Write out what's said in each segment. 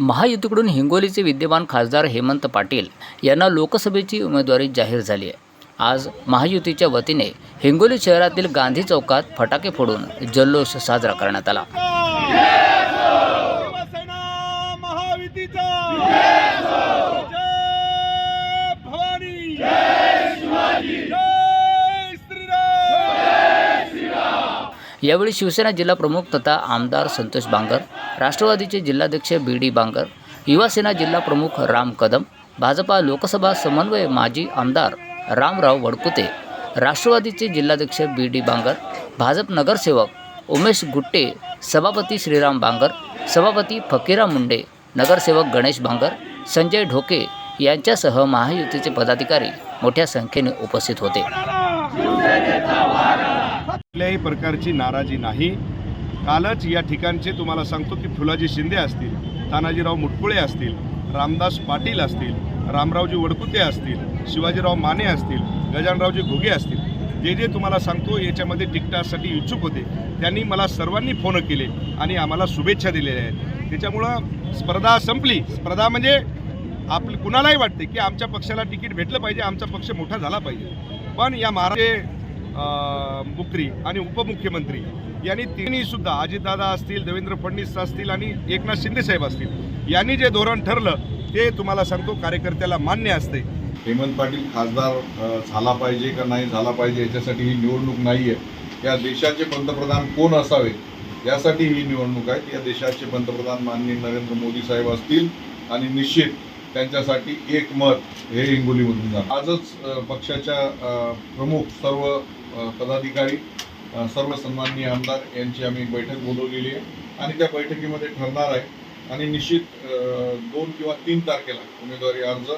महायुतीकडून हिंगोलीचे विद्यमान खासदार हेमंत पाटील यांना लोकसभेची उमेदवारी जाहीर झाली आहे. आज महायुतीच्या वतीने हिंगोली शहरातील गांधी चौकात फटाके फोडून जल्लोष साजरा करण्यात आला शिवसेना महायुतीचा जय भवानी जय श्रीराम यावेळी शिवसेना जिल्हा प्रमुख तथा आमदार संतोष बांगर राष्ट्रवादीचे जिल्हाध्यक्ष बी डी बांगर युवासेना जिल्हा प्रमुख राम कदम भाजपा लोकसभा समन्वय माजी आमदार रामराव वडकुते राष्ट्रवादीचे जिल्हाध्यक्ष बी डी बांगर भाजप नगरसेवक उमेश गुट्टे सभापती श्रीराम बांगर सभापती फकीरा मुंडे नगरसेवक गणेश बांगर संजय ढोके यांच्यासह महायुतीचे पदाधिकारी मोठ्या संख्येने उपस्थित होते. कुठल्याही प्रकारची नाराजी नाही. कालच या ठिकाणचे तुम्हाला सांगतो की फुलाजी शिंदे असतील तानाजीराव मुटकुळे असतील रामदास पाटील असतील रामरावजी वडकुते असतील शिवाजीराव माने असतील गजानरावजी घुगे असतील जे जे तुम्हाला सांगतो याच्यामध्ये टिकटासाठी इच्छुक होते त्यांनी मला सर्वांनी फोन केले आणि आम्हाला शुभेच्छा दिलेल्या आहेत. त्याच्यामुळं स्पर्धा संपली. स्पर्धा म्हणजे आपलं कुणालाही वाटते की आमच्या पक्षाला तिकीट भेटलं पाहिजे आमचा पक्ष मोठा झाला पाहिजे. पण या महाराष्ट्र मुख्यमंत्री आणि उपमुख्यमंत्री यांनी तिन्ही सुद्धा अजितदादा असतील देवेंद्र फडणवीस असतील आणि एकनाथ शिंदे साहेब असतील यांनी जे धोरण ठरलं ते तुम्हाला सांगतो कार्यकर्त्याला मान्य असते. हेमंत पाटील खासदार झाला पाहिजे का नाही झाला पाहिजे याच्यासाठी ही निवडणूक नाही आहे या देशाचे पंतप्रधान कोण असावे यासाठी ही निवडणूक आहे. या देशाचे पंतप्रधान माननीय नरेंद्र मोदी साहेब असतील आणि निश्चित त्यांच्यासाठी एक मत हे हिंगोलीमधून जाणार आजच पक्षाच्या प्रमुख सर्व पदाधिकारी सर्व सन्माननीय आमदार यांची आम्ही बैठक बोलवलेली आहे आणि त्या बैठकीमध्ये ठरणार आहे. आणि निश्चित दोन किंवा तीन तारखेला उमेदवारी अर्ज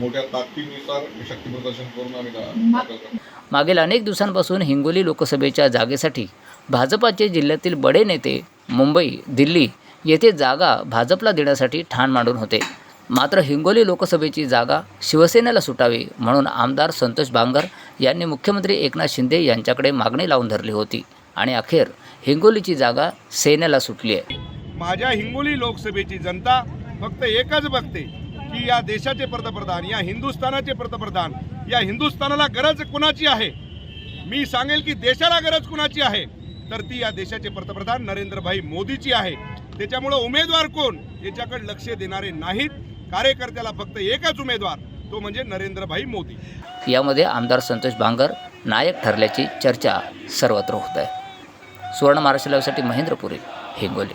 मोठ्या ताकदीनुसार शक्तीप्रदर्शन करून आम्ही मागील अनेक दिवसांपासून हिंगोली लोकसभेच्या जागेसाठी भाजपाचे जिल्ह्यातील बडे नेते मुंबई दिल्ली येथे जागा भाजपला देण्यासाठी ठाण मांडून होते. मात्र हिंगोली लोकसभेची जागा शिवसेनेला सुटावी म्हणून आमदार संतोष बांगर यांनी मुख्यमंत्री एकनाथ शिंदे यांच्याकडे मागणी लावून धरली होती. आणि अखेर हिंगोलीची जागा सेनेला सुटली आहे. माझ्या हिंगोली लोकसभेची जनता फक्त एकच बघते की या देशाचे पंतप्रधान या हिंदुस्थानाचे पंतप्रधान या हिंदुस्थानाला गरज कुणाची आहे? मी सांगेल की देशाला गरज कुणाची आहे? तर ती या देशाचे पंतप्रधान नरेंद्रभाई मोदीची आहे. त्याच्यामुळं उमेदवार कोण? याच्याकडे लक्ष देणारे नाहीत. कार्यकर्त्याला फक्त एकच उमेदवार तो म्हणजे नरेंद्रभाई मोदी. यामध्ये आमदार संतोष बांगर नायक ठरल्याची चर्चा सर्वत्र होत आहे. सुवर्ण महाराष्ट्र लाईव्हसाठी महेंद्र पुरी हिंगोली